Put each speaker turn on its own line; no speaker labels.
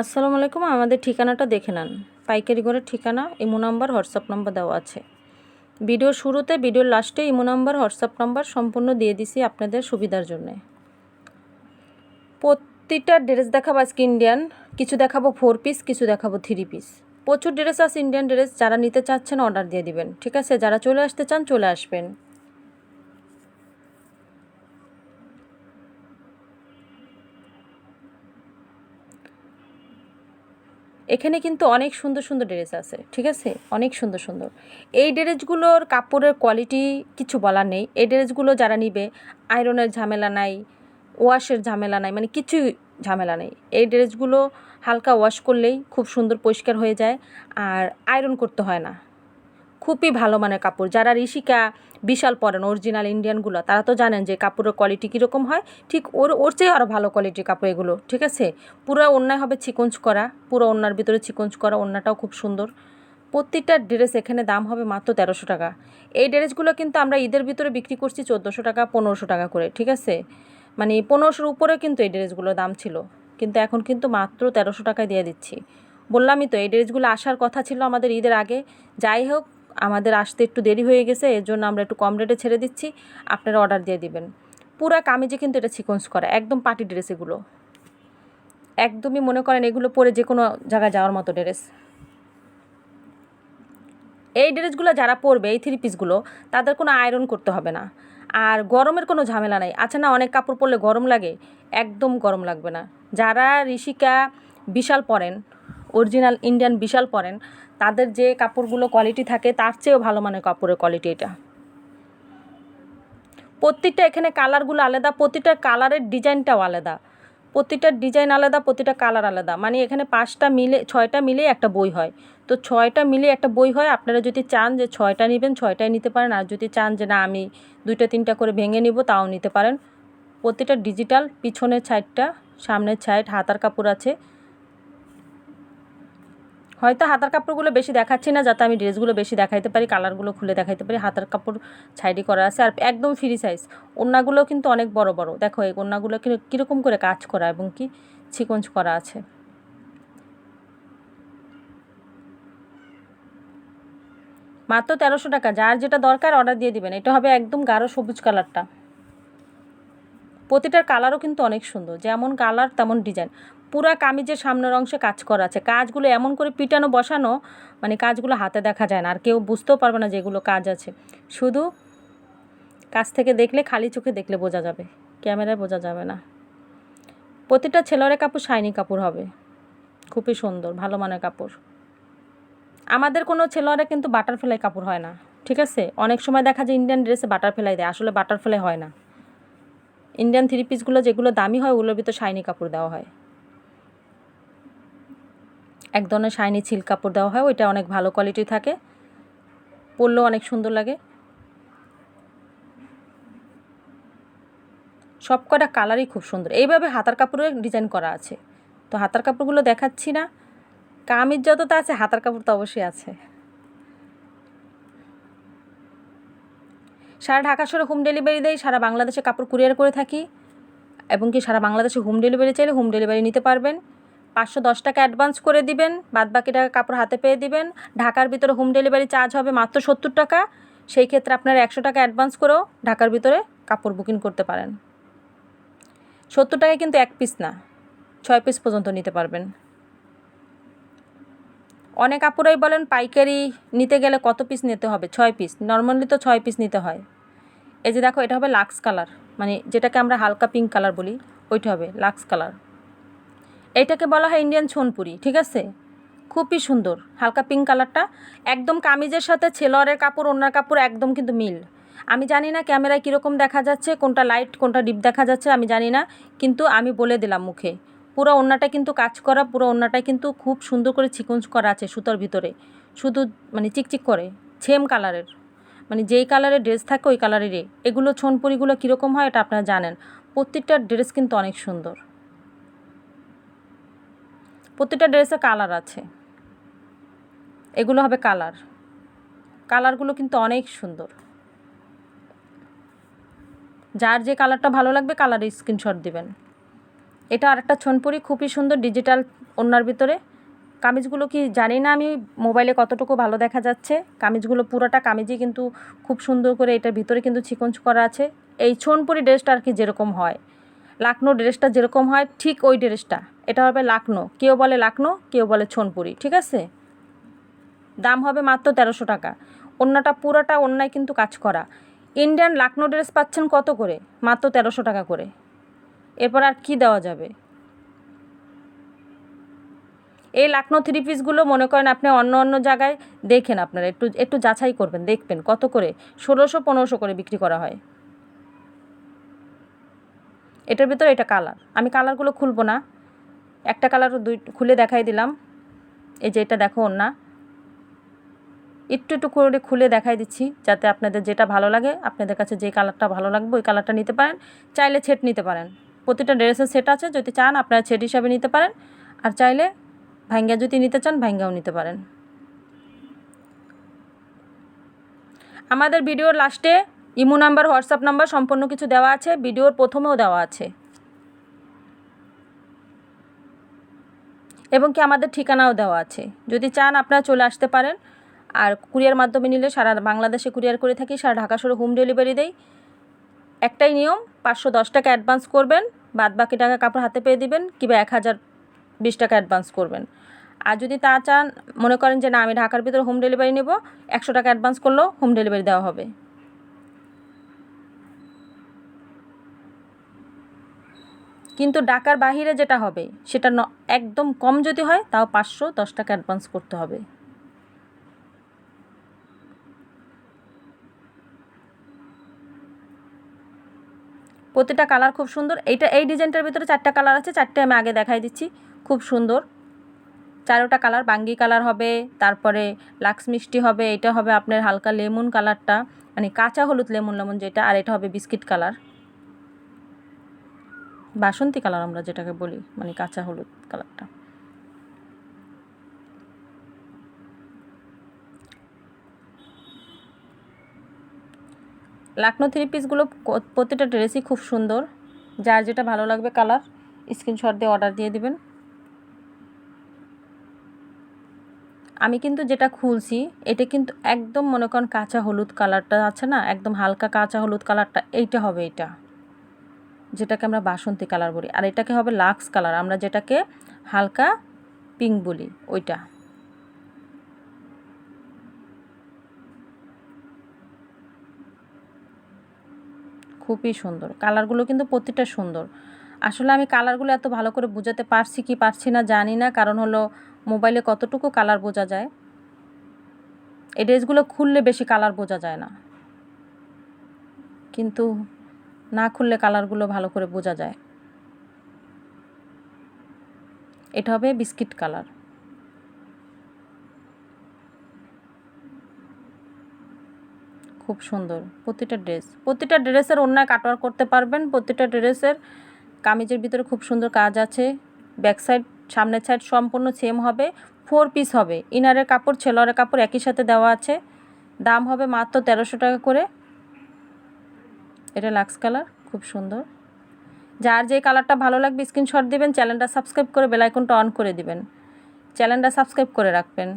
আসসালামু আলাইকুম, আমাদের ঠিকানাটা দেখে নেন। পাইকারি ঘরের ঠিকানা, ইমো নাম্বার, হোয়াটসঅ্যাপ নাম্বার দেওয়া আছে। ভিডিওর শুরুতে, ভিডিওর লাস্টে ইমো নাম্বার, হোয়াটসঅ্যাপ নাম্বার সম্পূর্ণ দিয়ে দিছি আপনাদের সুবিধার জন্যে। প্রতিটা ড্রেস দেখাবো আজকে ইন্ডিয়ান কিছু দেখাবো ফোর পিস কিছু দেখাবো থ্রি পিস প্রচুর ড্রেস আছে ইন্ডিয়ান ড্রেস, যারা নিতে চাচ্ছেন অর্ডার দিয়ে দিবেন। ঠিক আছে? যারা চলে আসতে চান, চলে আসবেন। এখানে কিন্তু অনেক সুন্দর সুন্দর ড্রেস আছে, ঠিক আছে? অনেক সুন্দর সুন্দর। এই ড্রেসগুলোর কাপড়ের কোয়ালিটি কিছু বলার নেই। এই ড্রেসগুলো যারা নিবে আয়রনের ঝামেলা নাই ওয়াশের ঝামেলা নাই মানে কিছুই ঝামেলা নেই। এই ড্রেসগুলো হালকা ওয়াশ করলেই খুব সুন্দর পরিষ্কার হয়ে যায়, আর আয়রন করতে হয় না। খুবই ভালো মানের কাপড়। যারা ঋষিকা বিশাল পরেন অরিজিনাল ইন্ডিয়ানগুলো তারা তো জানেন যে কাপড়ের কোয়ালিটি কীরকম হয়। ঠিক ওর ওর চেয়ে আরও ভালো কোয়ালিটির কাপড় এগুলো, ঠিক আছে? পুরো অন্যায় হবে চিকঞ্চ করা, পুরো অন্যার ভিতরে চিকঞ্চ করা অন্যটাও খুব সুন্দর। প্রত্যেকটা ড্রেস এখানে দাম হবে মাত্র তেরোশো টাকা। এই ড্রেসগুলো কিন্তু আমরা ঈদের ভিতরে বিক্রি করছি চোদ্দোশো টাকা, পনেরোশো টাকা করে, ঠিক আছে? মানে পনেরোশোর উপরে কিন্তু এই ড্রেসগুলোর দাম ছিল। কিন্তু এখন কিন্তু মাত্র তেরোশো টাকায় দিয়ে দিচ্ছি। বললামই তো, এই ড্রেসগুলো আসার কথা ছিল আমাদের ঈদের আগে। যাই হোক আমাদের আসতে একটু দেরি হয়ে গেছে, এর জন্য আমরা একটু কম রেটে ছেড়ে দিচ্ছি। আপনারা অর্ডার দিয়ে দিবেন। পুরা কামিজে কিন্তু এটা সিকোয়েন্স করা, একদম পার্টি ড্রেস এগুলো। একদমই মনে করেন এগুলো পরে যে কোনো জায়গায় যাওয়ার মতো ড্রেস এই ড্রেসগুলো যারা পরবে, এই থ্রি পিসগুলো তাদের কোনো আয়রন করতে হবে না। আর গরমের কোনো ঝামেলা নাই। আচ্ছা না, অনেক কাপড় পরলে গরম লাগে? একদম গরম লাগবে না। যারা ঋষিকা বিশাল পরেন অরিজিনাল ইন্ডিয়ান বিশাল পরেন তাদের যে কাপড়গুলো কোয়ালিটি থাকে, তার চেয়েও ভালো মানের কাপড়ের কোয়ালিটি এটা। প্রত্যেকটা এখানে কালারগুলো আলাদা, প্রতিটা কালারের ডিজাইনটাও আলাদা। প্রতিটা ডিজাইন আলাদা, প্রতিটা কালার আলাদা। মানে এখানে পাঁচটা মিলে, ছয়টা মিলে একটা বই হয়। তো ছয়টা মিলে একটা বই হয়, আপনারা যদি চান যে ছয়টা নেবেন, ছয়টাই নিতে পারেন। আর যদি চান যে না, আমি দুইটা, তিনটা করে ভেঙে নিব, তাও নিতে পারেন। প্রতিটা ডিজিটাল পিছনের সাইডটা সামনের সাইড হাতার কাপড় আছে। হয়তো হাতার কাপড়গুলো বেশি দেখাচ্ছি না, যাতে আমি ড্রেসগুলো বেশি দেখাইতে পারি, কালারগুলো খুলে দেখাইতে পারি। হাতার কাপড় সাইডে করা আছে, আর একদম ফ্রি সাইজ ওড়নাগুলো কিন্তু অনেক বড় বড়। দেখো, এই ওড়নাগুলো কীরকম করে কাজ করা এবং কি ছিকঞ্চ করা আছে। মাত্র তেরোশো টাকা। যার যেটা দরকার অর্ডার দিয়ে দিবেন। এটা হবে একদম গাঢ় সবুজ কালারটা। প্রতিটার কালারও কিন্তু অনেক সুন্দর। যেমন কালার তেমন ডিজাইন পুরা কামিজের সামনের অংশে কাজ করা আছে। কাজগুলো এমন করে পিটানো, বসানো মানে কাজগুলো হাতে দেখা যায় না। আর কেউ বুঝতেও পারবে না যে এগুলো কাজ আছে। শুধু কাছ থেকে দেখলে, খালি চোখে দেখলে বোঝা যাবে। ক্যামেরায় বোঝা যাবে না। প্রতিটা ছেলের কাপড় শাইনি কাপড় হবে। খুবই সুন্দর, ভালো মানের কাপড়। আমাদের কোনো ছেলেরা কিন্তু বাটারফ্লাই কাপড় হয় না, ঠিক আছে? অনেক সময় দেখা যায় ইন্ডিয়ান ড্রেসে বাটারফ্লাই দেয়, আসলে বাটারফ্লাই হয় না। ইন্ডিয়ান থ্রি পিসগুলো যেগুলো দামি হয়, ওগুলোর ভিতর শাইনি কাপড় দেওয়া হয়। এক ধরনের শাইনি ছিল্ক কাপড় দেওয়া হয়, ওইটা অনেক ভালো কোয়ালিটি থাকে। পরলেও অনেক সুন্দর লাগে। সব কটা কালারই খুব সুন্দর। এইভাবে হাতার কাপড়ের ডিজাইন করা আছে। তো হাতার কাপড়গুলো দেখাচ্ছি না। কামিজ যতটা আছে, হাতার কাপড় তো অবশ্যই আছে। সারা ঢাকা শহরে হোম ডেলিভারি দেয় সারা বাংলাদেশে কাপড় কুরিয়ার করে থাকি। এবং কি সারা বাংলাদেশে হোম ডেলিভারি চাইলে হোম ডেলিভারি নিতে পারবেন। পাঁচশো দশ টাকা অ্যাডভান্স করে দিবেন বাদ বাকি টাকা কাপড় হাতে পেয়ে দিবেন। ঢাকার ভিতরে হোম ডেলিভারি চার্জ হবে মাত্র সত্তর টাকা। সেই ক্ষেত্রে আপনারা একশো টাকা অ্যাডভান্স করেও ঢাকার ভিতরে কাপড় বুকিং করতে পারেন। সত্তর টাকায় কিন্তু এক পিস না, ছয় পিস পর্যন্ত নিতে পারবেন। অনেক কাপড়াই বলেন, পাইকারি নিতে গেলে কত পিস নিতে হবে? ছয় পিস নর্মালি তো ছয় পিস নিতে হয়। এই যে দেখো, এটা হবে লাক্স কালার মানে যেটাকে আমরা হালকা পিঙ্ক কালার বলি, ওইটা হবে লাক্স কালার এইটাকে বলা হয় ইন্ডিয়ান সোনপুরি ঠিক আছে? খুবই সুন্দর, হালকা পিঙ্ক কালারটা একদম কামিজের সাথে ছেলোয়ারের কাপড় ওনার কাপড় একদম কিন্তু মিল। আমি জানি না ক্যামেরায় কীরকম দেখা যাচ্ছে, কোনটা লাইট কোনটা ডিপ দেখা যাচ্ছে, আমি জানি না, কিন্তু আমি বলে দিলাম মুখে। পুরো ওড়নাটা কিন্তু কাজ করা, পুরো ওড়নাটা কিন্তু খুব সুন্দর করে চিকঞ্চ করা আছে সুতোর ভিতরে। শুধু মানে চিকচিক করে সেম কালারের মানে যেই কালারের ড্রেস থাকে, ওই কালারেরই এগুলো ছোনপুরিগুলো কীরকম হয়, এটা আপনারা জানেন। প্রত্যেকটা ড্রেস কিন্তু অনেক সুন্দর। প্রতিটা ড্রেসে কালার আছে। এগুলো হবে কালার। কালারগুলো কিন্তু অনেক সুন্দর। যার যে কালারটা ভালো লাগবে কালারের স্ক্রিনশট দিবেন। এটা আরেকটা ছনপুরি, খুবই সুন্দর, ডিজিটাল ওনার ভিতরে। কামিজগুলো কি জানি না আমি, মোবাইলে কতটুকু ভালো দেখা যাচ্ছে। কামিজগুলো পুরোটা কামিজই কিন্তু খুব সুন্দর করে এটার ভিতরে কিন্তু চিকঞ্চ করা আছে। এই ছোনপুরি ড্রেসটা আর কি যেরকম হয়। লাকনো ড্রেসটা যেরকম হয়, ঠিক ওই ড্রেসটা। এটা হবে লাকনো। কেউ বলে লাকনো, কেউ বলে ছোনপুরি, ঠিক আছে? দাম হবে মাত্র তেরোশো টাকা। অন্যটা পুরোটা অন্যায় কিন্তু কাজ করা। ইন্ডিয়ান লাকনো ড্রেস পাচ্ছেন কত করে? মাত্র তেরোশো টাকা করে। এরপর আর কি দেওয়া যাবে? এই লাকনো থ্রি পিসগুলো মনে করেন আপনি অন্য অন্য জায়গায় দেখেন আপনারা। একটু একটু যাচাই করবেন, দেখবেন কত করে? ষোলোশো, পনেরোশো করে বিক্রি করা হয়। এটার ভিতরে এটা কালার আমি কালারগুলো খুলবো না। একটা কালার দুই খুলে দেখাই দিলাম। এই যে এটা দেখো না একটু একটু করে খুলে দেখাই দিচ্ছি, যাতে আপনাদের যেটা ভালো লাগে, আপনাদের কাছে যে কালারটা ভালো লাগবে, ওই কালারটা নিতে পারেন। চাইলে ছেট নিতে পারেন। প্রতিটা ড্রেসের সেট আছে, যদি চান আপনারা ছেট হিসাবে নিতে পারেন। আর চাইলে ভাঙ্গা যদি নিতে চান, ভাঙ্গাও নিতে পারেন। আমাদের ভিডিওর লাস্টে ইমো নাম্বার, হোয়াটসঅ্যাপ নাম্বার সম্পূর্ণ কিছু দেওয়া আছে, ভিডিওর প্রথমেও দেওয়া আছে। এবং কি আমাদের ঠিকানাও দেওয়া আছে। যদি চান আপনারা চলে আসতে পারেন। আর কুরিয়ার মাধ্যমে নিলে সারা বাংলাদেশে কুরিয়ার করে থাকি, সারা ঢাকা শহরে হোম ডেলিভারি দেই। একটাই নিয়ম, পাঁচশো দশ টাকা অ্যাডভান্স করবেন বাদ বাকি টাকা কাপড় হাতে পেয়ে দিবেন, কিংবা এক হাজার বিশ টাকা অ্যাডভান্স করবেন। আর যদি তা চান, মনে করেন যে না, আমি ঢাকার ভিতরে হোম ডেলিভারি নেব, একশো টাকা অ্যাডভান্স করলেও হোম ডেলিভারি দেওয়া হবে। কিন্তু ঢাকার বাহিরে যেটা হবে, সেটা একদম কম যদি হয়, তাও পাঁচশো দশ টাকা অ্যাডভান্স করতে হবে। প্রতিটা কালার খুব সুন্দর। এইটা এই ডিজাইনটার ভিতরে চারটা কালার আছে, চারটে আমি আগে দেখাই দিচ্ছি। খুব সুন্দর। চারোটা কালার বাঙ্গি কালার হবে, তারপরে লাক্স মিষ্টি হবে, এটা হবে আপনার হালকা লেমন কালারটা মানে কাঁচা হলুদ লেমন লেমন যেটা, আর এটা হবে বিস্কিট কালার বাসন্তী কালার আমরা যেটাকে বলি মানে কাঁচা হলুদ কালারটা। লাকনো থ্রি পিসগুলো প্রতিটা ড্রেসই খুব সুন্দর। যার যেটা ভালো লাগবে কালার, স্ক্রিনশট দিয়ে অর্ডার দিয়ে দিবেন। আমি কিন্তু যেটা খুলছি, এটা কিন্তু একদম মনে করেন কাঁচা হলুদ কালারটা আছে না, একদম হালকা কাঁচা হলুদ কালারটা, এইটা হবে এটা। যেটাকে আমরা বাসন্তী কালার বলি। আর এটাকে হবে লাক্স কালার। আমরা যেটাকে হালকা পিঙ্ক বলি, ওইটা। খুবই সুন্দর। কালারগুলো কিন্তু প্রতিটা সুন্দর। আসলে আমি কালারগুলো এত ভালো করে বোঝাতে পারছি কি পারছি না জানি না। কারণ হলো মোবাইলে কতটুকু কালার বোঝা যায়, এই ড্রেসগুলো খুললে বেশি কালার বোঝা যায় না। কিন্তু না খুললে কালারগুলো ভালো করে বোঝা যায়। এটা হবে বিস্কিট কালার। খুব সুন্দর। প্রতিটা ড্রেস। প্রতিটা ড্রেসের অন্যায় কাটওয়ার করতে পারবেন। প্রতিটা ড্রেসের কামিজের ভিতরে খুব সুন্দর কাজ আছে। ব্যাক সাইড, সামনের সাইড সম্পূর্ণ সেম হবে। ফোর পিস হবে। ইনারের কাপড়, ছেলরের কাপড় একই সাথে দেওয়া আছে। দাম হবে মাত্র তেরোশো টাকা করে। এটা লাক্স কালার, খুব সুন্দর। যার যে কালারটা ভালো লাগবে, স্ক্রিনশট দেবেন, চ্যানেলটা সাবস্ক্রাইব করে বেলাইকনটা অন করে দিবেন। চ্যানেলটা সাবস্ক্রাইব করে রাখবেন।